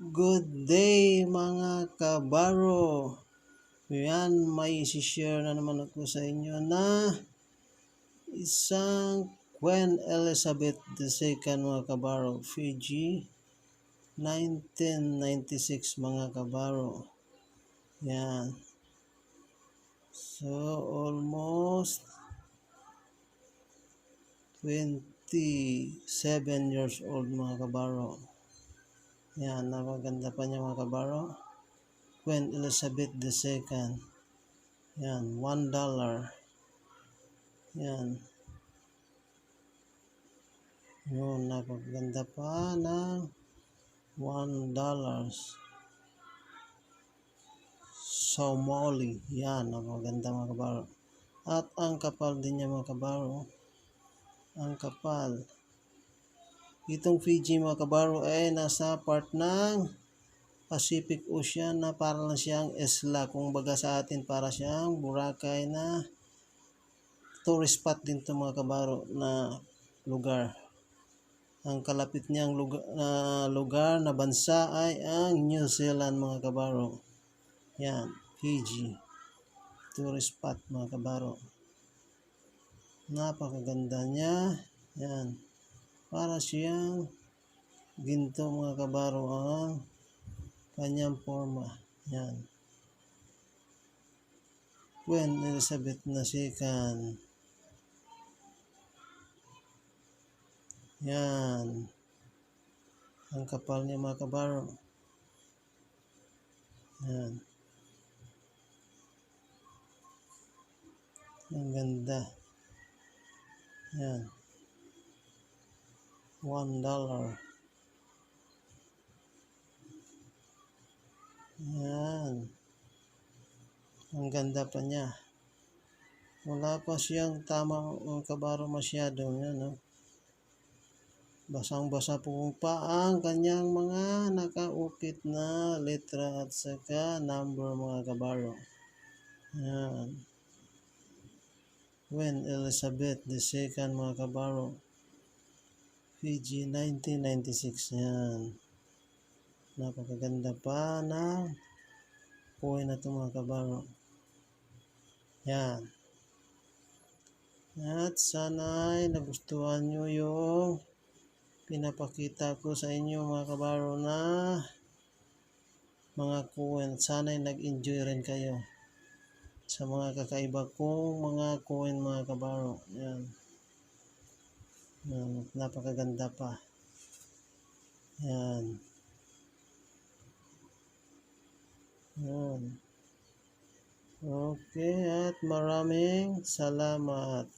Good day mga kabaro. Yan, may isi-share na naman ako sa inyo na isang Queen Elizabeth II mga kabaro, Fiji, 1996 mga kabaro. Yan. So, almost 27 years old mga kabaro. Yan, napaganda pa niya mga kabaro. Queen Elizabeth II. Yan, one dollar. Yan. Yun, napaganda pa ng one dollars. Somali. Yan, napaganda mga kabaro. At ang kapal din niya mga kabaro. Ang kapal. Itong Fiji mga kabaro ay nasa part ng Pacific Ocean na para lang siyang isla. Kung baga sa atin para siyang Boracay na tourist spot din to mga kabaro na lugar. Ang kalapit niyang lugar, na lugar na bansa ay ang New Zealand mga kabaro. Yan, Fiji. Tourist spot mga kabaro. Napakaganda niya. Yan para siyang ginto mga kabaro ang kanyang forma. Yan. Queen Elizabeth na sikan. Yan. Ang kapal niya mga kabaro. Yan. Ang ganda. Yan. One dollar. Yan. Ang ganda pa niya. Wala pa siyang tamang kabaro masyado. Yan, no? Basang-basa po pa ang kanyang mga nakaukit na letra at saka number mga kabaro. Yan. When Elizabeth II mga kabaro. Fiji 1996 yan. Napakaganda pa na buhay na ito mga kabaro. Yan. At sana ay nagustuhan nyo yung pinapakita ko sa inyo mga kabaro na mga kuwen. Sana ay nag-enjoy rin kayo sa mga kakaiba kong mga kuwen mga kabaro. Yan. Yan, napakaganda pa. Yan. Yan. Okay, at maraming salamat.